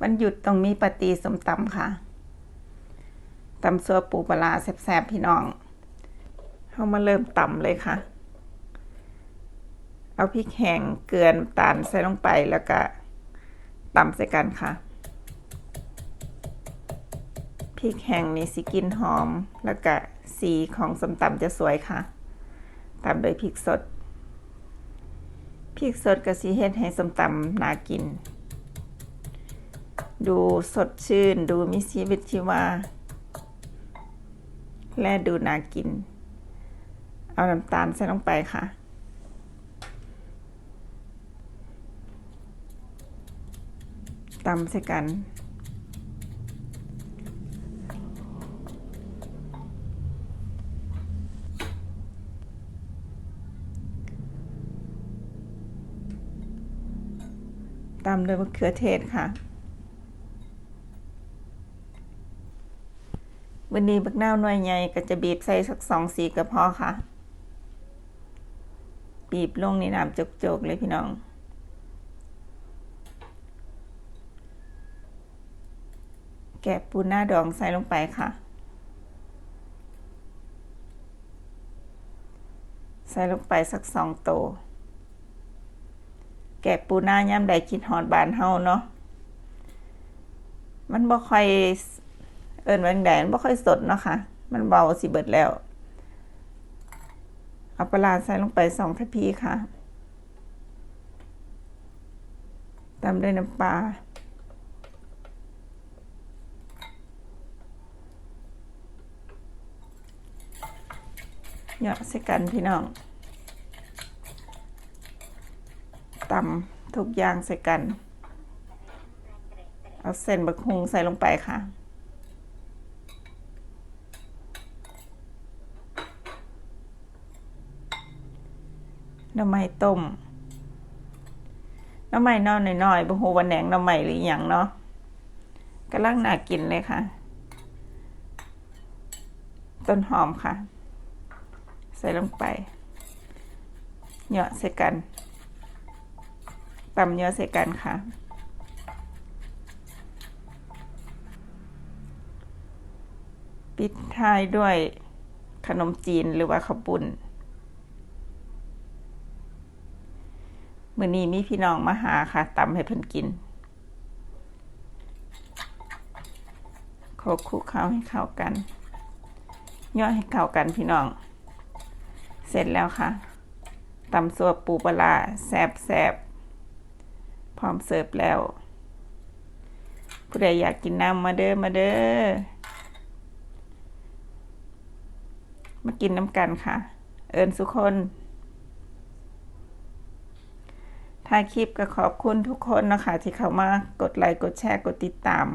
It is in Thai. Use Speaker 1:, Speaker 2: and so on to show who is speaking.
Speaker 1: วันหยุดต้องมีปาร์ตีสมตำค่ะตำซัวปูปลาแซบๆพี่น้องเข้ามาเริ่มตำเลยค่ะ เอาพริกแห้งเกลือนตาลใส่ลงไปแล้วก็ตำใส่กันค่ะพริกแห้งนี่สิกลินหอม แล้วก็สีของสมตำจะสวยค่ะตามโดยพริกสดพริกสดกับสีเฮ็ดให้สมตำน่ากิน ดูสดชื่น ดูมีชีวิตชีวา และดูน่ากิน เอาน้ำตาลใส่ลงไปค่ะ ตำใส่กันตามด้วยมะเขือเทศค่ะ วันนี้บักนาวหน่วยใหญ่ก็จะบีบใส่สักสองสีก็พอค่ะ บีบลงในน้ำจกๆเลยพี่น้องแกะปูหน้าดองใส่ลงไปค่ะ ใส่ลงไปสักสองโต แกะปูหน้าย่ำใดกินหอดบานเฮาเนาะ มันบ่ค่อย เอิญวันแดนบ่ค่อยสดเนาะค่ะ มันเบาสิเบิดแล้ว เอาปลาใส่ลงไปสองทัพีค่ะตามด้วยน้ำปลาเหยาะใส่กันพี่น้องตำทุกอย่างใส่กัน เอาเส้นบักฮุงใส่ลงไปค่ะ น้ำไม้ต้มน้ำไม้นอนหน่อยๆบะฮูวันแหนงน้ำไม้หรืออย่างเนาะกำลังน่ากินเลยค่ะ ต้นหอมค่ะ ใส่ลงไปเหยาะใส่กันตำเหยาะใส่กันค่ะปิดท้ายด้วยขนมจีนหรือว่าข้าวปุ้น มื่อนี้มีพี่น้องมาหาค่ะตำให้เพิ่นกินโคกคลุกเข้าให้เข้ากันย่อให้เข้ากันพี่น้อง เสร็จแล้วค่ะตำซัวปูปลาแซบแซบพร้อมเสิร์ฟแล้ว ผู้ใดอยากกินน้ำมาเด้อมาเด้อมากินน้ำกันค่ะ เอิญสุคน ท้ายคลิปก็ขอบคุณทุกคนนะคะที่เข้ามากดไลค์กดแชร์กดติดตาม